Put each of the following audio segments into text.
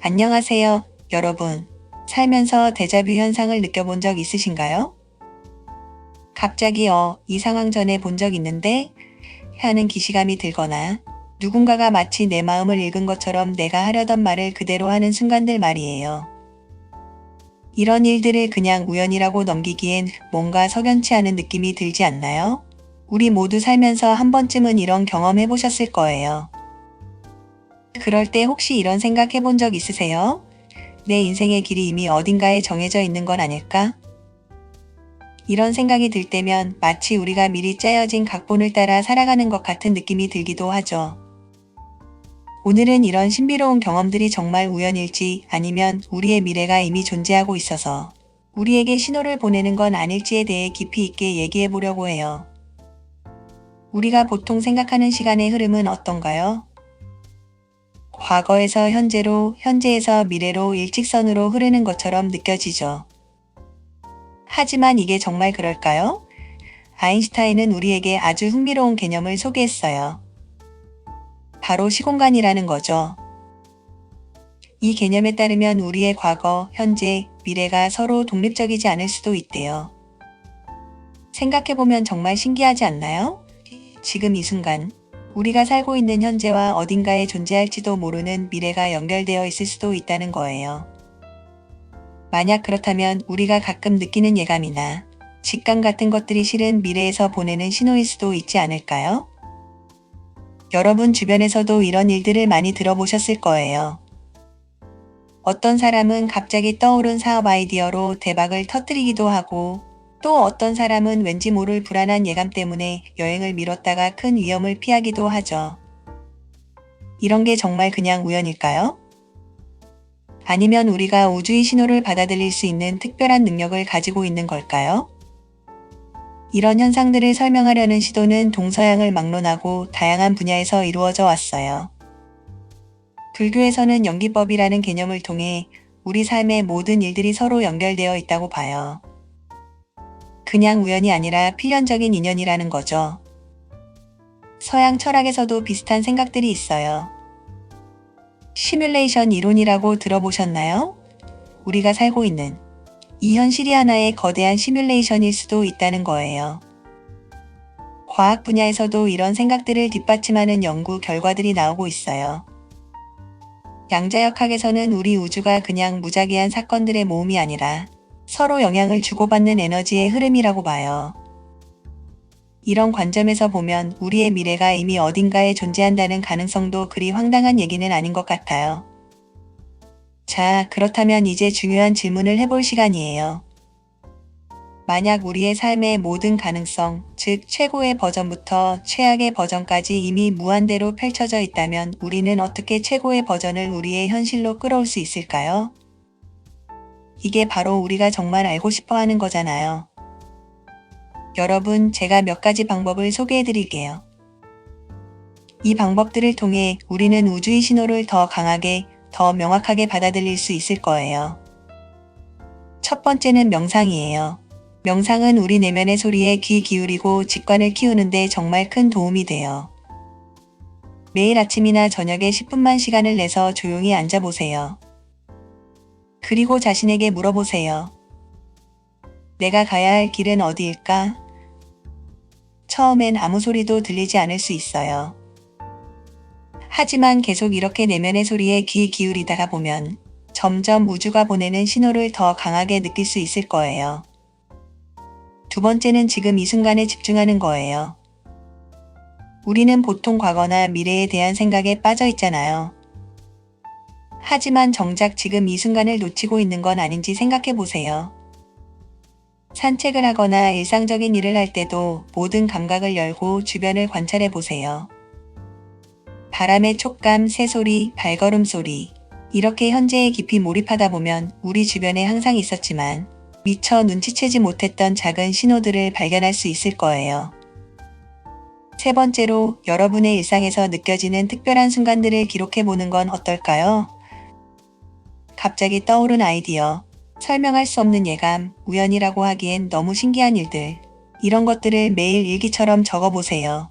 안녕하세요, 여러분. 살면서 데자뷰 현상을 느껴본 적 있으신가요? 갑자기 어, 이 상황 전에 본 적 있는데? 하는 기시감이 들거나 누군가가 마치 내 마음을 읽은 것처럼 내가 하려던 말을 그대로 하는 순간들 말이에요. 이런 일들을 그냥 우연이라고 넘기기엔 뭔가 석연치 않은 느낌이 들지 않나요? 우리 모두 살면서 한 번쯤은 이런 경험 해보셨을 거예요. 그럴 때 혹시 이런 생각 해본 적 있으세요? 내 인생의 길이 이미 어딘가에 정해져 있는 건 아닐까? 이런 생각이 들 때면 마치 우리가 미리 짜여진 각본을 따라 살아가는 것 같은 느낌이 들기도 하죠. 오늘은 이런 신비로운 경험들이 정말 우연일지 아니면 우리의 미래가 이미 존재하고 있어서 우리에게 신호를 보내는 건 아닐지에 대해 깊이 있게 얘기해 보려고 해요. 우리가 보통 생각하는 시간의 흐름은 어떤가요? 과거에서 현재로, 현재에서 미래로 일직선으로 흐르는 것처럼 느껴지죠. 하지만 이게 정말 그럴까요? 아인슈타인은 우리에게 아주 흥미로운 개념을 소개했어요. 바로 시공간이라는 거죠. 이 개념에 따르면 우리의 과거, 현재, 미래가 서로 독립적이지 않을 수도 있대요. 생각해보면 정말 신기하지 않나요? 지금 이 순간, 우리가 살고 있는 현재와 어딘가에 존재할지도 모르는 미래가 연결되어 있을 수도 있다는 거예요. 만약 그렇다면 우리가 가끔 느끼는 예감이나 직감 같은 것들이 실은 미래에서 보내는 신호일 수도 있지 않을까요? 여러분 주변에서도 이런 일들을 많이 들어보셨을 거예요. 어떤 사람은 갑자기 떠오른 사업 아이디어로 대박을 터뜨리기도 하고 또 어떤 사람은 왠지 모를 불안한 예감 때문에 여행을 미뤘다가 큰 위험을 피하기도 하죠. 이런 게 정말 그냥 우연일까요? 아니면 우리가 우주의 신호를 받아들일 수 있는 특별한 능력을 가지고 있는 걸까요? 이런 현상들을 설명하려는 시도는 동서양을 막론하고 다양한 분야에서 이루어져 왔어요. 불교에서는 연기법이라는 개념을 통해 우리 삶의 모든 일들이 서로 연결되어 있다고 봐요. 그냥 우연이 아니라 필연적인 인연이라는 거죠. 서양 철학에서도 비슷한 생각들이 있어요. 시뮬레이션 이론이라고 들어보셨나요? 우리가 살고 있는 이 현실이 하나의 거대한 시뮬레이션일 수도 있다는 거예요. 과학 분야에서도 이런 생각들을 뒷받침하는 연구 결과들이 나오고 있어요. 양자역학에서는 우리 우주가 그냥 무작위한 사건들의 모음이 아니라 서로 영향을 주고받는 에너지의 흐름이라고 봐요. 이런 관점에서 보면 우리의 미래가 이미 어딘가에 존재한다는 가능성도 그리 황당한 얘기는 아닌 것 같아요. 자, 그렇다면 이제 중요한 질문을 해볼 시간이에요. 만약 우리의 삶의 모든 가능성, 즉 최고의 버전부터 최악의 버전까지 이미 무한대로 펼쳐져 있다면 우리는 어떻게 최고의 버전을 우리의 현실로 끌어올 수 있을까요? 이게 바로 우리가 정말 알고 싶어 하는 거잖아요. 여러분, 제가 몇 가지 방법을 소개해 드릴게요. 이 방법들을 통해 우리는 우주의 신호를 더 강하게, 더 명확하게 받아들일 수 있을 거예요. 첫 번째는 명상이에요. 명상은 우리 내면의 소리에 귀 기울이고 직관을 키우는데 정말 큰 도움이 돼요. 매일 아침이나 저녁에 10분만 시간을 내서 조용히 앉아보세요. 그리고 자신에게 물어보세요. 내가 가야 할 길은 어디일까? 처음엔 아무 소리도 들리지 않을 수 있어요. 하지만 계속 이렇게 내면의 소리에 귀 기울이다가 보면 점점 우주가 보내는 신호를 더 강하게 느낄 수 있을 거예요. 두 번째는 지금 이 순간에 집중하는 거예요. 우리는 보통 과거나 미래에 대한 생각에 빠져 있잖아요. 하지만 정작 지금 이 순간을 놓치고 있는 건 아닌지 생각해 보세요. 산책을 하거나 일상적인 일을 할 때도 모든 감각을 열고 주변을 관찰해 보세요. 바람의 촉감, 새소리, 발걸음 소리. 이렇게 현재에 깊이 몰입하다 보면 우리 주변에 항상 있었지만 미처 눈치채지 못했던 작은 신호들을 발견할 수 있을 거예요. 세 번째로 여러분의 일상에서 느껴지는 특별한 순간들을 기록해 보는 건 어떨까요? 갑자기 떠오른 아이디어, 설명할 수 없는 예감, 우연이라고 하기엔 너무 신기한 일들. 이런 것들을 매일 일기처럼 적어보세요.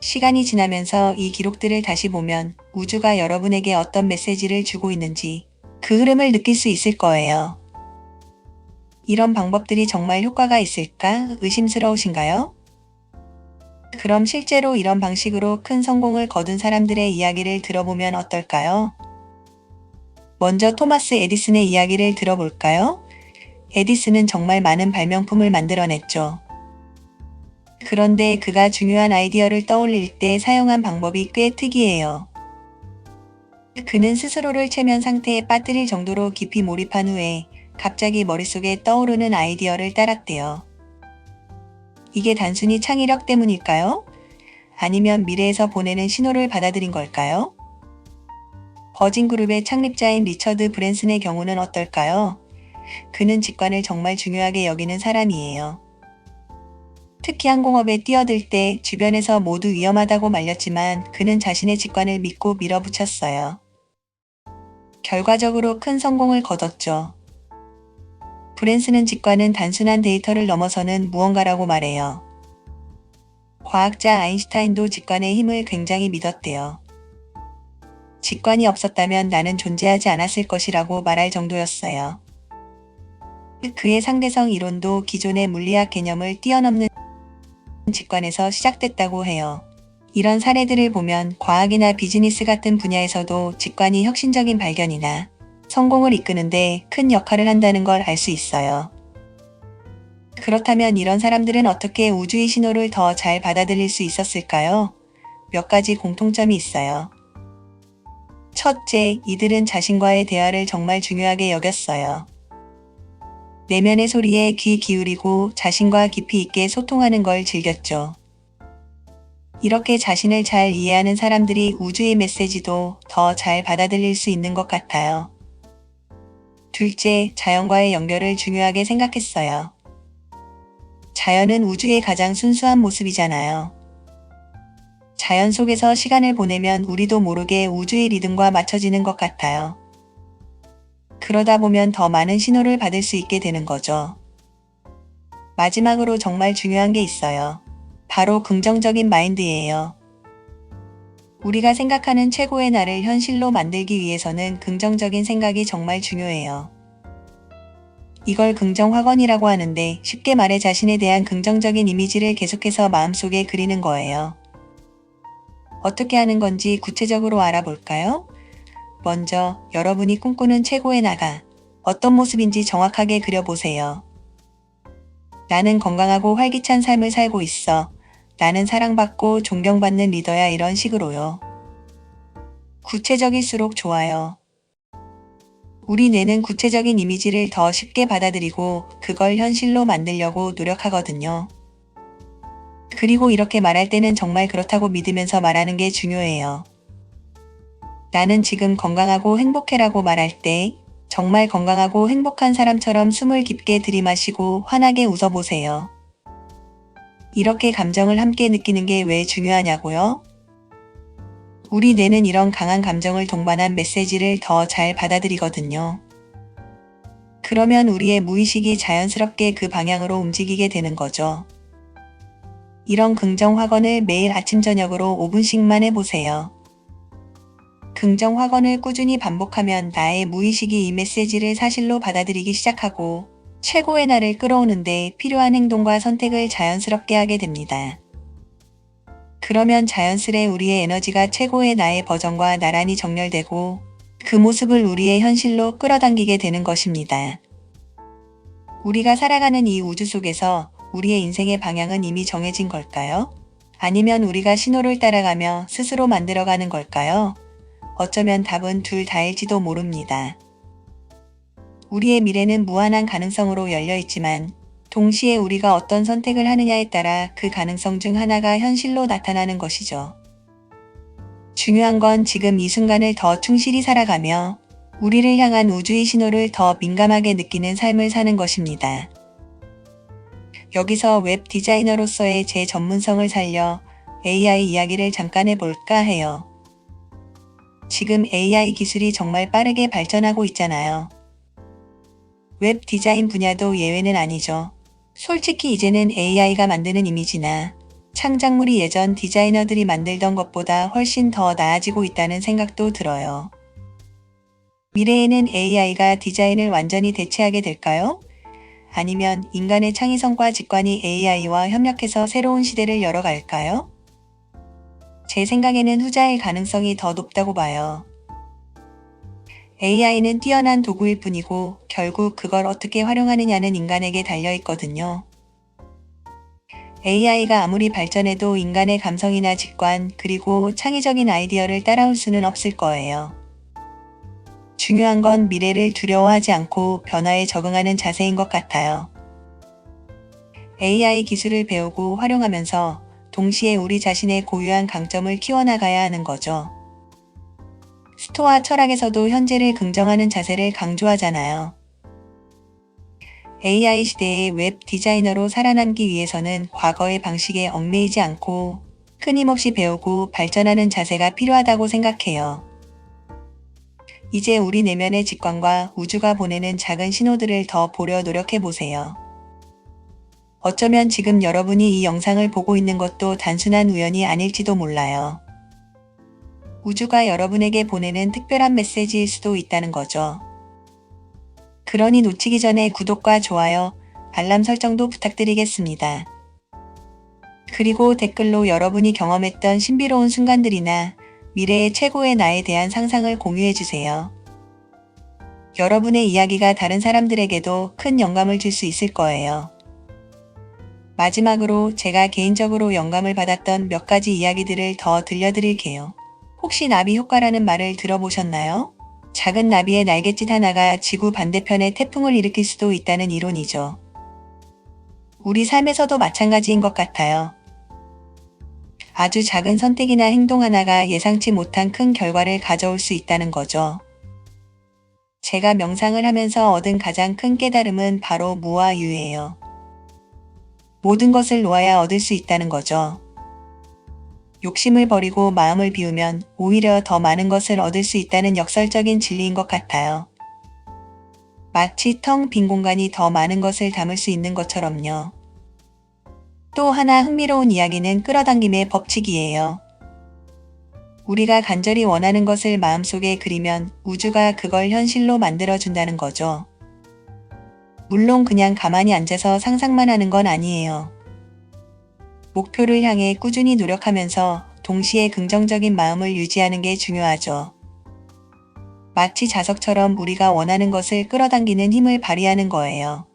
시간이 지나면서 이 기록들을 다시 보면 우주가 여러분에게 어떤 메시지를 주고 있는지 그 흐름을 느낄 수 있을 거예요. 이런 방법들이 정말 효과가 있을까 의심스러우신가요? 그럼 실제로 이런 방식으로 큰 성공을 거둔 사람들의 이야기를 들어보면 어떨까요? 먼저 토마스 에디슨의 이야기를 들어볼까요? 에디슨은 정말 많은 발명품을 만들어냈죠. 그런데 그가 중요한 아이디어를 떠올릴 때 사용한 방법이 꽤 특이해요. 그는 스스로를 체면 상태에 빠뜨릴 정도로 깊이 몰입한 후에 갑자기 머릿속에 떠오르는 아이디어를 따랐대요. 이게 단순히 창의력 때문일까요? 아니면 미래에서 보내는 신호를 받아들인 걸까요? 버진그룹의 창립자인 리처드 브랜슨의 경우는 어떨까요? 그는 직관을 정말 중요하게 여기는 사람이에요. 특히 항공업에 뛰어들 때 주변에서 모두 위험하다고 말렸지만 그는 자신의 직관을 믿고 밀어붙였어요. 결과적으로 큰 성공을 거뒀죠. 브랜슨은 직관은 단순한 데이터를 넘어서는 무언가라고 말해요. 과학자 아인슈타인도 직관의 힘을 굉장히 믿었대요. 직관이 없었다면 나는 존재하지 않았을 것이라고 말할 정도였어요. 그의 상대성 이론도 기존의 물리학 개념을 뛰어넘는 직관에서 시작됐다고 해요. 이런 사례들을 보면 과학이나 비즈니스 같은 분야에서도 직관이 혁신적인 발견이나 성공을 이끄는데 큰 역할을 한다는 걸 알 수 있어요. 그렇다면 이런 사람들은 어떻게 우주의 신호를 더 잘 받아들일 수 있었을까요? 몇 가지 공통점이 있어요. 첫째, 이들은 자신과의 대화를 정말 중요하게 여겼어요. 내면의 소리에 귀 기울이고 자신과 깊이 있게 소통하는 걸 즐겼죠. 이렇게 자신을 잘 이해하는 사람들이 우주의 메시지도 더 잘 받아들일 수 있는 것 같아요. 둘째, 자연과의 연결을 중요하게 생각했어요. 자연은 우주의 가장 순수한 모습이잖아요. 자연 속에서 시간을 보내면 우리도 모르게 우주의 리듬과 맞춰지는 것 같아요. 그러다 보면 더 많은 신호를 받을 수 있게 되는 거죠. 마지막으로 정말 중요한 게 있어요. 바로 긍정적인 마인드예요. 우리가 생각하는 최고의 나를 현실로 만들기 위해서는 긍정적인 생각이 정말 중요해요. 이걸 긍정확언이라고 하는데 쉽게 말해 자신에 대한 긍정적인 이미지를 계속해서 마음속에 그리는 거예요. 어떻게 하는 건지 구체적으로 알아볼까요? 먼저 여러분이 꿈꾸는 최고의 나가 어떤 모습인지 정확하게 그려보세요. 나는 건강하고 활기찬 삶을 살고 있어. 나는 사랑받고 존경받는 리더야 이런 식으로요. 구체적일수록 좋아요. 우리 뇌는 구체적인 이미지를 더 쉽게 받아들이고 그걸 현실로 만들려고 노력하거든요. 그리고 이렇게 말할 때는 정말 그렇다고 믿으면서 말하는 게 중요해요. 나는 지금 건강하고 행복해라고 말할 때 정말 건강하고 행복한 사람처럼 숨을 깊게 들이마시고 환하게 웃어보세요. 이렇게 감정을 함께 느끼는 게 왜 중요하냐고요? 우리 뇌는 이런 강한 감정을 동반한 메시지를 더 잘 받아들이거든요. 그러면 우리의 무의식이 자연스럽게 그 방향으로 움직이게 되는 거죠. 이런 긍정 확언을 매일 아침 저녁으로 5분씩만 해보세요. 긍정 확언을 꾸준히 반복하면 나의 무의식이 이 메시지를 사실로 받아들이기 시작하고 최고의 날을 끌어오는데 필요한 행동과 선택을 자연스럽게 하게 됩니다. 그러면 자연스레 우리의 에너지가 최고의 나의 버전과 나란히 정렬되고 그 모습을 우리의 현실로 끌어당기게 되는 것입니다. 우리가 살아가는 이 우주 속에서 우리의 인생의 방향은 이미 정해진 걸까요? 아니면 우리가 신호를 따라가며 스스로 만들어가는 걸까요? 어쩌면 답은 둘 다일지도 모릅니다. 우리의 미래는 무한한 가능성으로 열려 있지만 동시에 우리가 어떤 선택을 하느냐에 따라 그 가능성 중 하나가 현실로 나타나는 것이죠. 중요한 건 지금 이 순간을 더 충실히 살아가며 우리를 향한 우주의 신호를 더 민감하게 느끼는 삶을 사는 것입니다. 여기서 웹 디자이너로서의 제 전문성을 살려 AI 이야기를 잠깐 해볼까 해요. 지금 AI 기술이 정말 빠르게 발전하고 있잖아요. 웹 디자인 분야도 예외는 아니죠. 솔직히 이제는 AI가 만드는 이미지나 창작물이 예전 디자이너들이 만들던 것보다 훨씬 더 나아지고 있다는 생각도 들어요. 미래에는 AI가 디자인을 완전히 대체하게 될까요? 아니면 인간의 창의성과 직관이 AI와 협력해서 새로운 시대를 열어갈까요? 제 생각에는 후자의 가능성이 더 높다고 봐요. AI는 뛰어난 도구일 뿐이고 결국 그걸 어떻게 활용하느냐는 인간에게 달려 있거든요. AI가 아무리 발전해도 인간의 감성이나 직관 그리고 창의적인 아이디어를 따라올 수는 없을 거예요. 중요한 건 미래를 두려워하지 않고 변화에 적응하는 자세인 것 같아요. AI 기술을 배우고 활용하면서 동시에 우리 자신의 고유한 강점을 키워나가야 하는 거죠. 스토아 철학에서도 현재를 긍정하는 자세를 강조하잖아요. AI 시대의 웹 디자이너로 살아남기 위해서는 과거의 방식에 얽매이지 않고 끊임없이 배우고 발전하는 자세가 필요하다고 생각해요. 이제 우리 내면의 직관과 우주가 보내는 작은 신호들을 더 보려 노력해 보세요. 어쩌면 지금 여러분이 이 영상을 보고 있는 것도 단순한 우연이 아닐지도 몰라요. 우주가 여러분에게 보내는 특별한 메시지일 수도 있다는 거죠. 그러니 놓치기 전에 구독과 좋아요, 알람 설정도 부탁드리겠습니다. 그리고 댓글로 여러분이 경험했던 신비로운 순간들이나 미래의 최고의 나에 대한 상상을 공유해 주세요. 여러분의 이야기가 다른 사람들에게도 큰 영감을 줄 수 있을 거예요. 마지막으로 제가 개인적으로 영감을 받았던 몇 가지 이야기들을 더 들려드릴게요. 혹시 나비 효과라는 말을 들어보셨나요? 작은 나비의 날갯짓 하나가 지구 반대편에 태풍을 일으킬 수도 있다는 이론이죠. 우리 삶에서도 마찬가지인 것 같아요. 아주 작은 선택이나 행동 하나가 예상치 못한 큰 결과를 가져올 수 있다는 거죠. 제가 명상을 하면서 얻은 가장 큰 깨달음은 바로 무와 유예요. 모든 것을 놓아야 얻을 수 있다는 거죠. 욕심을 버리고 마음을 비우면 오히려 더 많은 것을 얻을 수 있다는 역설적인 진리인 것 같아요. 마치 텅 빈 공간이 더 많은 것을 담을 수 있는 것처럼요. 또 하나 흥미로운 이야기는 끌어당김의 법칙이에요. 우리가 간절히 원하는 것을 마음속에 그리면 우주가 그걸 현실로 만들어준다는 거죠. 물론 그냥 가만히 앉아서 상상만 하는 건 아니에요. 목표를 향해 꾸준히 노력하면서 동시에 긍정적인 마음을 유지하는 게 중요하죠. 마치 자석처럼 우리가 원하는 것을 끌어당기는 힘을 발휘하는 거예요.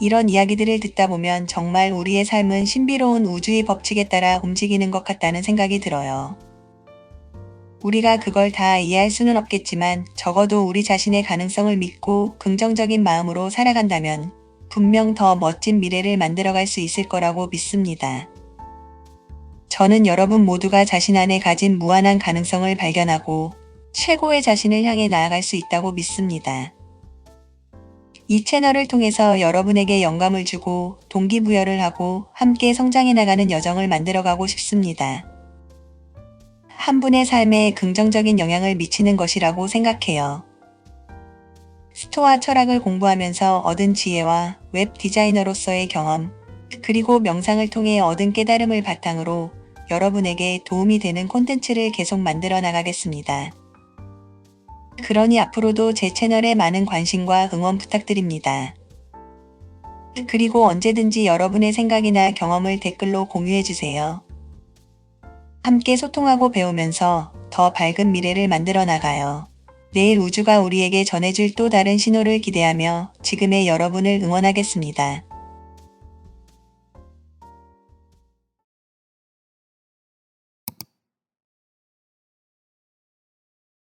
이런 이야기들을 듣다 보면 정말 우리의 삶은 신비로운 우주의 법칙에 따라 움직이는 것 같다는 생각이 들어요. 우리가 그걸 다 이해할 수는 없겠지만 적어도 우리 자신의 가능성을 믿고 긍정적인 마음으로 살아간다면 분명 더 멋진 미래를 만들어갈 수 있을 거라고 믿습니다. 저는 여러분 모두가 자신 안에 가진 무한한 가능성을 발견하고 최고의 자신을 향해 나아갈 수 있다고 믿습니다. 이 채널을 통해서 여러분에게 영감을 주고 동기부여를 하고 함께 성장해 나가는 여정을 만들어가고 싶습니다. 한 분의 삶에 긍정적인 영향을 미치는 것이라고 생각해요. 스토아 철학을 공부하면서 얻은 지혜와 웹 디자이너로서의 경험, 그리고 명상을 통해 얻은 깨달음을 바탕으로 여러분에게 도움이 되는 콘텐츠를 계속 만들어 나가겠습니다. 그러니 앞으로도 제 채널에 많은 관심과 응원 부탁드립니다. 그리고 언제든지 여러분의 생각이나 경험을 댓글로 공유해주세요. 함께 소통하고 배우면서 더 밝은 미래를 만들어 나가요. 내일 우주가 우리에게 전해줄 또 다른 신호를 기대하며 지금의 여러분을 응원하겠습니다.